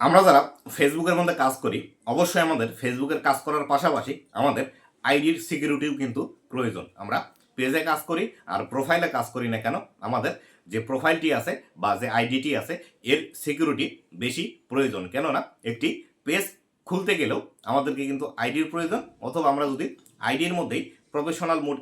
আমরা যারা ফেসবুকের মধ্যে কাজ করি, অবশ্যই আমাদের ফেসবুকের কাজ করার পাশাপাশি আমাদের আইডির সিকিউরিটিও কিন্তু প্রয়োজন। আমরা পেজে কাজ করি আর প্রোফাইলে কাজ করি না কেন, আমাদের যে প্রোফাইলটি আছে বা যে আইডিটি আছে, এর সিকিউরিটি বেশি প্রয়োজন। কেননা, একটি পেজ খুলতে গেলেও আমাদেরকে কিন্তু আইডির প্রয়োজন, অথবা আমরা যদি আইডির মধ্যেই প্রফেশনাল মোড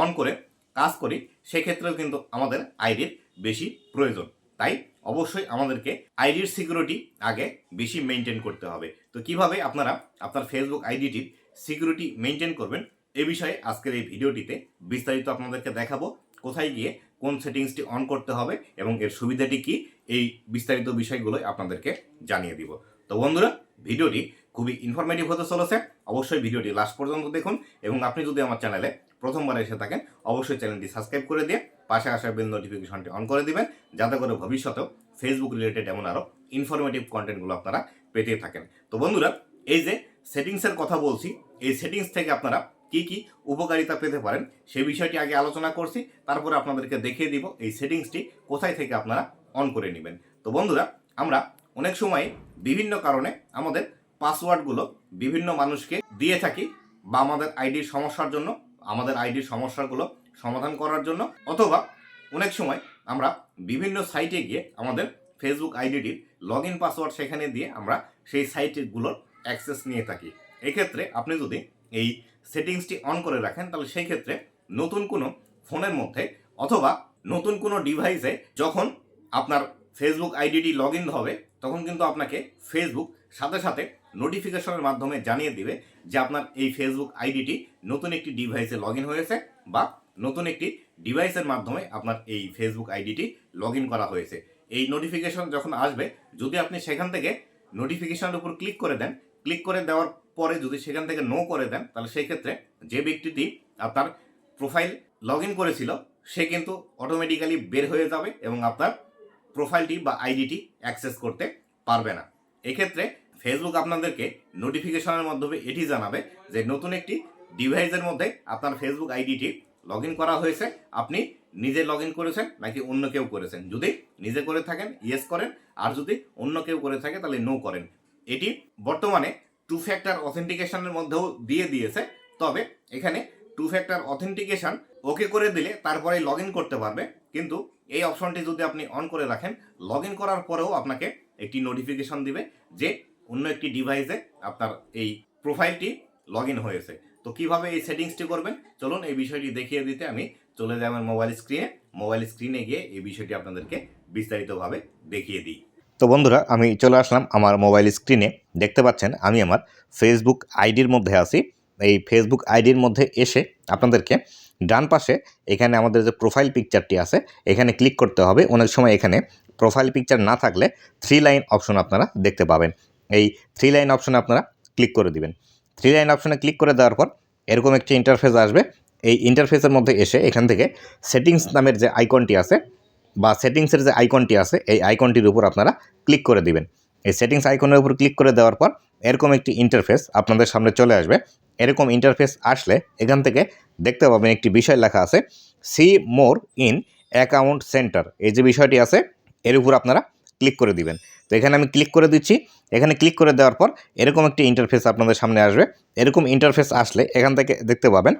অন করে কাজ করি, সেক্ষেত্রেও কিন্তু আমাদের আইডির বেশি প্রয়োজন। তাই অবশ্যই আমাদেরকে আইডির সিকিউরিটি আগে বেশি মেনটেন করতে হবে। তো কীভাবে আপনারা আপনার ফেসবুক আইডিটির সিকিউরিটি মেনটেন করবেন, এ বিষয়ে আজকের এই ভিডিওটিতে বিস্তারিত আপনাদেরকে দেখাবো, কোথায় গিয়ে কোন সেটিংসটি অন করতে হবে এবং এর সুবিধাটি কি, এই বিস্তারিত বিষয়গুলোই আপনাদেরকে জানিয়ে দিব। তো বন্ধুরা, ভিডিওটি খুবই ইনফরমেটিভ হতে চলেছে, অবশ্যই ভিডিওটি লাস্ট পর্যন্ত দেখুন এবং আপনি যদি আমার চ্যানেলে প্রথমবার এসে থাকেন, অবশ্যই চ্যানেলটি সাবস্ক্রাইব করে দিয়ে পাশে আসা বেল নোটিফিকেশনটি অন করে দিবেন, যাতে করে ভবিষ্যতেও ফেসবুক রিলেটেড এমন আরও ইনফরমেটিভ কন্টেন্টগুলো আপনারা পেতে থাকেন। তো বন্ধুরা, এই যে সেটিংসের কথা বলছি, এই সেটিংস থেকে আপনারা কি কি উপকারিতা পেতে পারেন সেই বিষয়টি আগে আলোচনা করছি, তারপরে আপনাদেরকে দেখিয়ে দিব এই সেটিংসটি কোথায় থেকে আপনারা অন করে নেবেন। তো বন্ধুরা, আমরা অনেক সময় বিভিন্ন কারণে আমাদের পাসওয়ার্ডগুলো বিভিন্ন মানুষকে দিয়ে থাকি বা আমাদের আইডির সমস্যার জন্য, আমাদের আইডির সমস্যাগুলো সমাধান করার জন্য, অথবা অনেক সময় আমরা বিভিন্ন সাইটে গিয়ে আমাদের ফেসবুক আইডিটির লগ ইন পাসওয়ার্ড সেখানে দিয়ে আমরা সেই সাইটগুলোর অ্যাক্সেস নিয়ে থাকি। এক্ষেত্রে আপনি যদি এই সেটিংসটি অন করে রাখেন, তাহলে সেই ক্ষেত্রে নতুন কোনো ফোনের মধ্যে অথবা নতুন কোনো ডিভাইসে যখন আপনার ফেসবুক আইডিটি লগ ইন হবে, তখন কিন্তু আপনাকে ফেসবুক সাথে সাথে নোটিফিকেশনের মাধ্যমে জানিয়ে দিবে যে আপনার এই ফেসবুক আইডিটি নতুন একটি ডিভাইসে লগ ইন হয়েছে বা নতুন একটি ডিভাইসের মাধ্যমে আপনার এই ফেসবুক আইডিটি লগ করা হয়েছে। এই নোটিফিকেশন যখন আসবে, যদি আপনি সেখান থেকে নোটিফিকেশনের উপর ক্লিক করে দেন ক্লিক করে দেওয়ার পরে যদি সেখান থেকে নো করে দেন, তাহলে সেই ক্ষেত্রে যে ব্যক্তিটি আপনার প্রোফাইল লগ করেছিল, সে কিন্তু অটোমেটিক্যালি বের হয়ে যাবে এবং আপনার প্রোফাইলটি বা আইডিটি অ্যাক্সেস করতে পারবে না। এক্ষেত্রে ফেসবুক আপনাদেরকে নোটিফিকেশনের মাধ্যমে এটি জানাবে যে নতুন একটি ডিভাইসের মধ্যে আপনার ফেসবুক আইডিটি লগ ইন করা হয়েছে, আপনি নিজে লগ ইন করেছেন নাকি অন্য কেউ করেছেন? যদি নিজে করে থাকেন ইয়েস করেন, আর যদি অন্য কেউ করে থাকে, তাহলে নো করেন। এটি বর্তমানে টু ফ্যাক্টর অথেন্টিকেশনের মধ্যেও দিয়ে দিয়েছে, তবে এখানে টু ফ্যাক্টর অথেন্টিকেশন ওকে করে দিলে তারপরে লগ ইন করতে পারবে, কিন্তু এই অপশনটি যদি আপনি অন করে রাখেন লগ ইন করার পরেও আপনাকে একটি নোটিফিকেশন দিবে যে অন্য একটি ডিভাইসে আপনার এই প্রোফাইলটি লগ ইন হয়েছে। তো কীভাবে এই সেটিংসটি করবেন? চলুন এই বিষয়টি দেখিয়ে দিতে আমি চলে যাই আমার মোবাইল স্ক্রিনে মোবাইল স্ক্রিনে গিয়ে এই বিষয়টি আপনাদেরকে বিস্তারিতভাবে দেখিয়ে দিই। তো বন্ধুরা, আমি চলে আসলাম আমার মোবাইল স্ক্রিনে দেখতে পাচ্ছেন, আমি আমার ফেসবুক আইডির মধ্যে আছি। এই ফেসবুক আইডির মধ্যে এসে আপনাদেরকে ডান পাশে এখানে আমাদের যে প্রোফাইল পিকচারটি আছে, এখানে ক্লিক করতে হবে। অনেক সময় এখানে প্রোফাইল পিকচার না থাকলে থ্রি লাইন অপশন আপনারা দেখতে পাবেন। এই থ্রি লাইন অপশনে আপনারা ক্লিক করে দিবেন। থ্রি লাইন অপশনে ক্লিক করে দেওয়ার পর এরকম একটি ইন্টারফেস আসবে। এই ইন্টারফেসের মধ্যে এসে এখান থেকে সেটিংস নামের যে আইকনটি আছে বা সেটিংসের যে আইকনটি আছে, এই আইকনটির উপর আপনারা ক্লিক করে দিবেন। এই সেটিংস আইকনের উপর ক্লিক করে দেওয়ার পর এরকম একটি ইন্টারফেস আপনাদের সামনে চলে আসবে। এরকম ইন্টারফেস আসলে এখান থেকে দেখতে পাবেন একটি বিষয় লেখা আছে see more in account centre এই যে বিষয়টি আছে, এর উপর আপনারা ক্লিক করে দিবেন। তো এখানে আমি ক্লিক করে দিচ্ছি। এখানে ক্লিক করে দেওয়ার পর এরকম একটি ইন্টারফেস আপনাদের সামনে আসবে। এরকম ইন্টারফেস আসলে এখান থেকে দেখতে পাবেন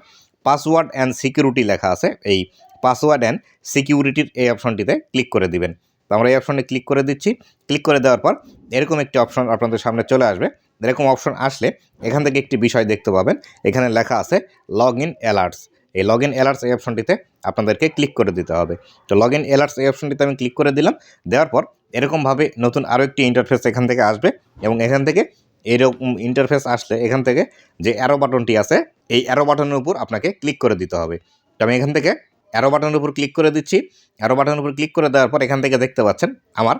পাসওয়ার্ড অ্যান্ড সিকিউরিটি লেখা আছে। এই পাসওয়ার্ড অ্যান্ড সিকিউরিটির এই অপশনটিতে ক্লিক করে দিবেন। তো আমরা এই অপশনে ক্লিক করে দিচ্ছি। ক্লিক করে দেওয়ার পর এরকম একটি অপশন আপনাদের সামনে চলে আসবে। এরকম অপশন আসলে এখান থেকে একটি বিষয় দেখতে পাবেন। এখানে লেখা আছে লগ ইন অ্যালার্টস এই লগ ইন অ্যালার্টস এই অপশনটিতে আপনাদেরকে ক্লিক করে দিতে হবে। তো লগ ইন অ্যালার্টস এই অপশনটিতে আমি ক্লিক করে দিলাম। দেওয়ার পর এরকমভাবে নতুন আরও একটি ইন্টারফেস এখান থেকে আসবে এবং এখান থেকে এরকম ইন্টারফেস আসলে এখান থেকে যে অ্যারো বাটনটি আছে, এই অ্যারো বাটনের উপর আপনাকে ক্লিক করে দিতে হবে। তো আমি এখান থেকে অ্যারো বাটনের উপর ক্লিক করে দিচ্ছি। অ্যারো বাটনের উপর ক্লিক করে দেওয়ার পর এখান থেকে দেখতে পাচ্ছেন আমার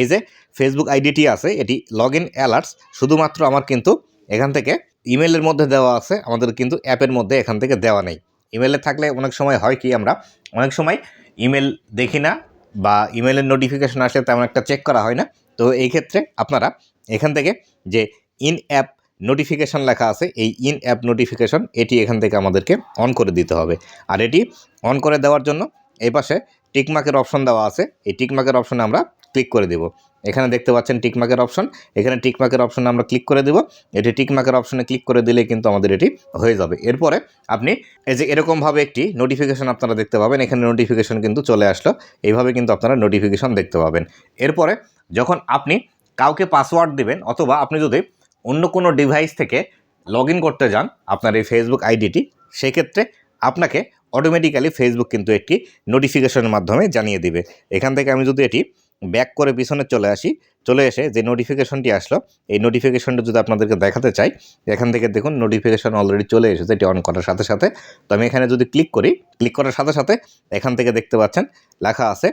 এই যে ফেসবুক আইডিটি আছে, এটি লগ ইন অ্যালার্টস শুধুমাত্র আমার কিন্তু এখান থেকে ইমেলের মধ্যে দেওয়া আছে, আমাদের কিন্তু অ্যাপের মধ্যে এখান থেকে দেওয়া নেই। ইমেলে থাকলে অনেক সময় হয় কি আমরা, অনেক সময় ইমেল দেখি না বা ইমেলের নোটিফিকেশন আসে তেমন একটা চেক করা হয় না। তো এই ক্ষেত্রে আপনারা এখান থেকে যে ইন অ্যাপ নোটিফিকেশন লেখা আছে, এই ইন অ্যাপ নোটিফিকেশন এটি এখান থেকে আমাদেরকে অন করে দিতে হবে। আর এটি অন করে দেওয়ার জন্য এই পাশে টিকমার্কের অপশন দেওয়া আছে। এই টিকমার্কের অপশনে আমরা ক্লিক করে দেব। এখানে দেখতে পাচ্ছেন টিকমার্কের অপশন এখানে টিকমার্কের অপশনে আমরা ক্লিক করে দেব। এটি টিকমার্কের অপশনে ক্লিক করে দিলে কিন্তু আমাদের এটি হয়ে যাবে। এরপরে আপনি এই যে এরকমভাবে একটি নোটিফিকেশন আপনারা দেখতে পাবেন। এখানে নোটিফিকেশন কিন্তু চলে আসলো। এইভাবে কিন্তু আপনারা নোটিফিকেশন দেখতে পাবেন। এরপরে যখন আপনি কাউকে পাসওয়ার্ড দিবেন অথবা আপনি যদি অন্য কোনো ডিভাইস থেকে লগ করতে যান, আপনার এই ফেসবুক আইডিটি সেক্ষেত্রে আপনাকে অটোমেটিক্যালি ফেসবুক কিন্তু একটি নোটিফিকেশনের মাধ্যমে জানিয়ে দিবে। এখান থেকে আমি যদি এটি ব্যাক করে পিছনে চলে আসি, চলে এসে যে নোটিফিকেশনটি আসলো, এই নোটিফিকেশনটা যদি আপনাদেরকে দেখাতে চাই, এখান থেকে দেখুন নোটিফিকেশন অলরেডি চলে এসেছে, এটি অন করার সাথে সাথে। তো আমি এখানে যদি ক্লিক করি ক্লিক করার সাথে সাথে এখান থেকে দেখতে পাচ্ছেন, লেখা আছে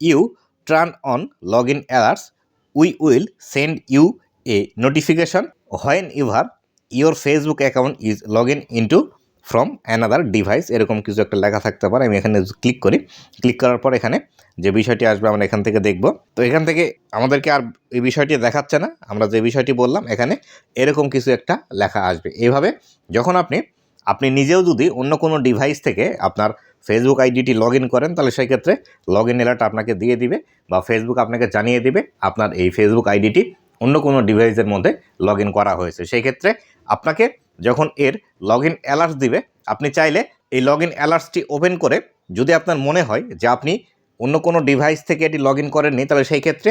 you turn on log in alerts we will send you a notification when you've your Facebook account is log in into from another device এরকম কিছু একটা লেখা থাকতে পারে, আমি এখানে ক্লিক করি। ক্লিক করার পর এখানে যে বিষয়টি আসবে আমরা এখান থেকে দেখব। তো এখান থেকে আমাদেরকে আর এই বিষয়টি দেখাচ্ছে না, আমরা যে বিষয়টি বললাম, এখানে এরকম কিছু একটা লেখা আসবে। এইভাবে যখন আপনি আপনি নিজেও যদি অন্য কোনো ডিভাইস থেকে আপনার ফেসবুক আইডিটি লগ করেন, তাহলে সেই ক্ষেত্রে লগ ইন এলার্ট আপনাকে দিয়ে দিবে বা ফেসবুক আপনাকে জানিয়ে দিবে আপনার এই ফেসবুক আইডিটি অন্য কোনো ডিভাইসের মধ্যে লগ করা হয়েছে। সেই ক্ষেত্রে আপনাকে যখন এর লগ ইন অ্যালার্টস দিবে, আপনি চাইলে এই লগ ইন অ্যালার্টসটি ওপেন করে যদি আপনার মনে হয় যে আপনি অন্য কোনো ডিভাইস থেকে এটি লগ ইন করেননি, তাহলে সেই ক্ষেত্রে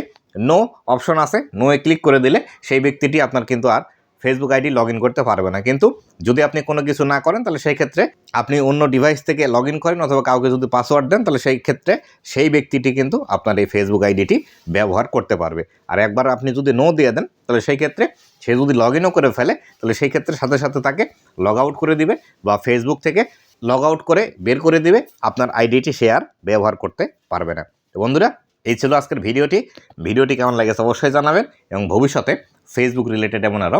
নো অপশন আছে। নো এ ক্লিক করে দিলে সেই ব্যক্তিটি আপনার কিন্তু আর ফেসবুক আইডি লগ করতে পারবে না। কিন্তু যদি আপনি কোনো কিছু না করেন, তাহলে সেই ক্ষেত্রে আপনি অন্য ডিভাইস থেকে লগ করেন অথবা কাউকে যদি পাসওয়ার্ড দেন, তাহলে সেই ক্ষেত্রে সেই ব্যক্তিটি কিন্তু আপনার এই ফেসবুক আইডিটি ব্যবহার করতে পারবে। আর একবার আপনি যদি নো দিয়ে দেন, তাহলে সেই ক্ষেত্রে সে যদি লগ ইনও করে ফেলে, তাহলে সেই ক্ষেত্রে সাথে সাথে তাকে লগ আউট করে দিবে বা ফেসবুক থেকে লগ আউট করে বের করে দিবে, আপনার আইডিটি সে আর ব্যবহার করতে পারবে না। তো বন্ধুরা, এই ছিল আজকের ভিডিওটি। ভিডিওটি কেমন লেগেছে অবশ্যই জানাবেন এবং ভবিষ্যতে ফেসবুক রিলেটেড এমন আরও